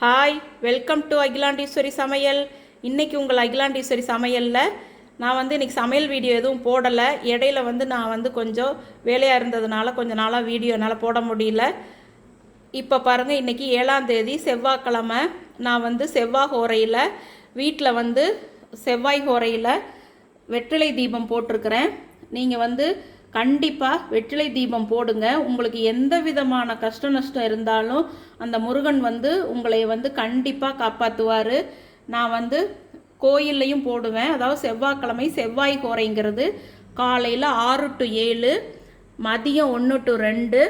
Hi welcome to Akilandeswari சமையல். இன்றைக்கி உங்கள் அகிலாண்டீஸ்வரி சமையலில் நான் வந்து இன்றைக்கி சமையல் வீடியோ எதுவும் போடலை. இடையில வந்து நான் வந்து கொஞ்சம் வேலையாக இருந்ததுனால கொஞ்ச நாளாக வீடியோ என்னால் போட முடியல. இப்போ பாருங்கள் இன்றைக்கி ஏழாம் தேதி செவ்வாய்க்கிழமை. நான் வந்து செவ்வாய் ஹோரையில் வீட்டில் வந்து செவ்வாய் ஹோரையில் வெற்றிலை தீபம் போட்டிருக்கிறேன். நீங்கள் வந்து கண்டிப்பாக வெற்றிலை தீபம் போடுங்க. உங்களுக்கு எந்த விதமான கஷ்ட நஷ்டம் இருந்தாலும் அந்த முருகன் வந்து உங்களை வந்து கண்டிப்பாக காப்பாற்றுவார் நான் வந்து கோயில்லையும் போடுவேன். அதாவது செவ்வாய்க்கிழமை செவ்வாய் கோரைங்கிறது காலையில் ஆறு டு ஏழு மதியம் ஒன்று டு ரெண்டு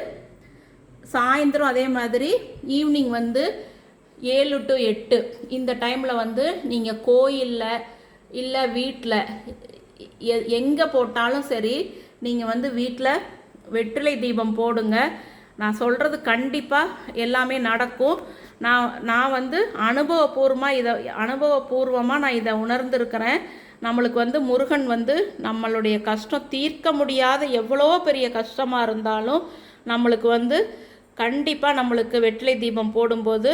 சாயந்தரம் அதே மாதிரி ஈவினிங் வந்து ஏழு டு எட்டு. இந்த டைமில் வந்து நீங்கள் கோயிலில் இல்லை வீட்டில் எங்கே போட்டாலும் சரி நீங்கள் வந்து வீட்டில் வெற்றிலை தீபம் போடுங்க. நான் சொல்கிறது கண்டிப்பாக எல்லாமே நடக்கும். நான் நான் வந்து அனுபவபூர்வமாக இதை அனுபவபூர்வமாக நான் இதை உணர்ந்திருக்கிறேன். நம்மளுக்கு வந்து முருகன் வந்து நம்மளுடைய கஷ்டம் தீர்க்க முடியாத எவ்வளோ பெரிய கஷ்டமாக இருந்தாலும் நம்மளுக்கு வந்து கண்டிப்பாக நம்மளுக்கு வெற்றிலை தீபம் போடும்போது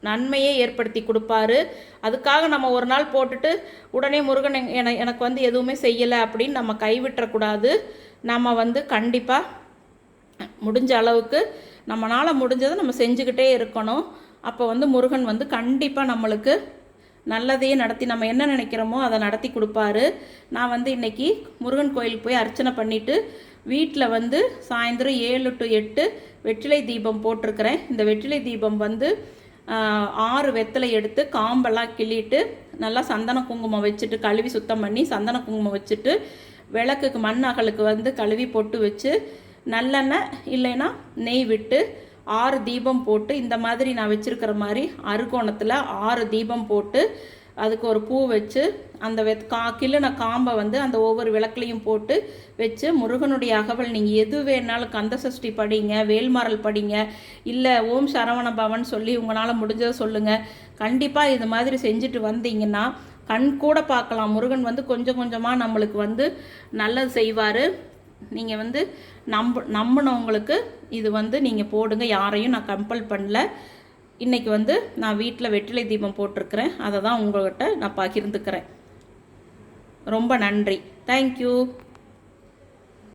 நன்மையே ஏற்படுத்தி கொடுப்பாரு. அதுக்காக நம்ம ஒரு நாள் போட்டுட்டு உடனே முருகன் என- என எனக்கு வந்து எதுவுமே செய்யலை அப்படின்னு நம்ம கைவிட்டுறக்கூடாது. நம்ம வந்து கண்டிப்பாக முடிஞ்ச அளவுக்கு நம்மளால் முடிஞ்சதை நம்ம செஞ்சுக்கிட்டே இருக்கணும். அப்போ வந்து முருகன் வந்து கண்டிப்பாக நம்மளுக்கு நல்லதையே நடத்தி நம்ம என்ன நினைக்கிறோமோ அதை நடத்தி கொடுப்பாரு. நான் வந்து இன்றைக்கி முருகன் கோயிலுக்கு போய் அர்ச்சனை பண்ணிவிட்டு வீட்டில் வந்து சாயந்தரம் ஏழு டு எட்டு வெற்றிலை தீபம் போட்டிருக்கிறேன். இந்த வெற்றிலை தீபம் வந்து ஆறு வெத்தலை எடுத்து காம்பெல்லாம் கிள்ளிட்டு நல்லா சந்தன குங்குமம் வச்சுட்டு கழுவி சுத்தம் பண்ணி சந்தன குங்குமம் வச்சுட்டு விளக்குக்கு மண் அகலுக்கு வந்து கழுவி பொட்டு வச்சு நல்லெண்ணெய் இல்லைன்னா நெய் விட்டு ஆறு தீபம் போட்டு இந்த மாதிரி நான் வச்சுருக்கிற மாதிரி அறுகோணத்தில் ஆறு தீபம் போட்டு அதுக்கு ஒரு பூ வச்சு அந்த வெத் கா கிள்ளின காம்பை வந்து அந்த ஒவ்வொரு விளக்குலையும் போட்டு வச்சு முருகனுடைய அகவல் நீங்கள் எது வேணாலும் கந்த சஷ்டி படிங்க வேல்மாரல் படிங்க இல்லை ஓம் சரவண பவன் சொல்லி உங்களால் முடிஞ்சதை சொல்லுங்கள் கண்டிப்பாக இது மாதிரி செஞ்சுட்டு வந்தீங்கன்னா கண் கூட பார்க்கலாம். முருகன் வந்து கொஞ்சம் கொஞ்சமாக நம்மளுக்கு வந்து நல்லது செய்வார். நீங்கள் வந்து நம்ப நம்பினவங்களுக்கு இது வந்து நீங்கள் போடுங்க. யாரையும் நான் கம்பல் பண்ணல. இன்றைக்கி வந்து நான் வீட்டில் வெற்றிலை தீபம் போட்டிருக்கிறேன். அதை தான் உங்கள்கிட்ட நான் பகிர்ந்துக்கிறேன். ரொம்ப நன்றி. தேங்க்யூ